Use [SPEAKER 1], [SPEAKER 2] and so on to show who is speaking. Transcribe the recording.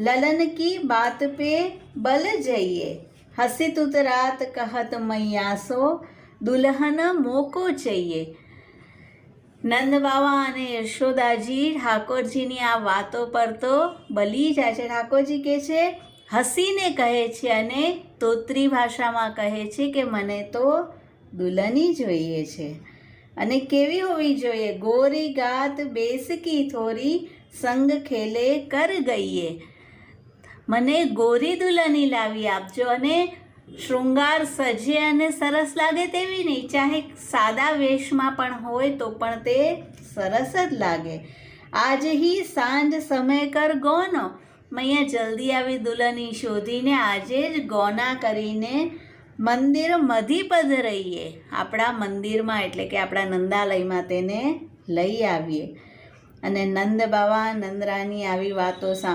[SPEAKER 1] Lalan Ki Baat pay બલ જઈએ હસિત ઉતરાત કહત મૈયાસો દુલ્હન મોકો જઈએ નંદ બાવા અને યશોદાજી ઠાકોરજીની આ વાતો પર તો બલી જાય છે ઠાકોરજી કહે છે હસીને કહે છે અને તોત્રી ભાષામાં કહે છે કે મને તો દુલ્હની જોઈએ છે અને કેવી હોવી જોઈએ ગોરી ગાત બેસકી થોરી સંગ ખેલે કર ગઈએ મને ગોરી દુલ્હની લાવી આપજો અને શૃંગાર સજે અને સરસ લાગે તેવી નહીં. ચાહે સાદા વેશમાં પણ હોય તો પણ તે સરસ જ લાગે. આજ સાંજ સમય કર ગોનો. મૈયા જલ્દી આવી દુલ્હની શોધીને આજે જ ગોના કરીને મંદિર મધીપદ રહીએ. આપણા મંદિરમાં એટલે કે આપણા નંદાલયમાં તેને લઈ આવીએ. અને નંદ બાવા, નંદરાની આવી વાતો સાંભળી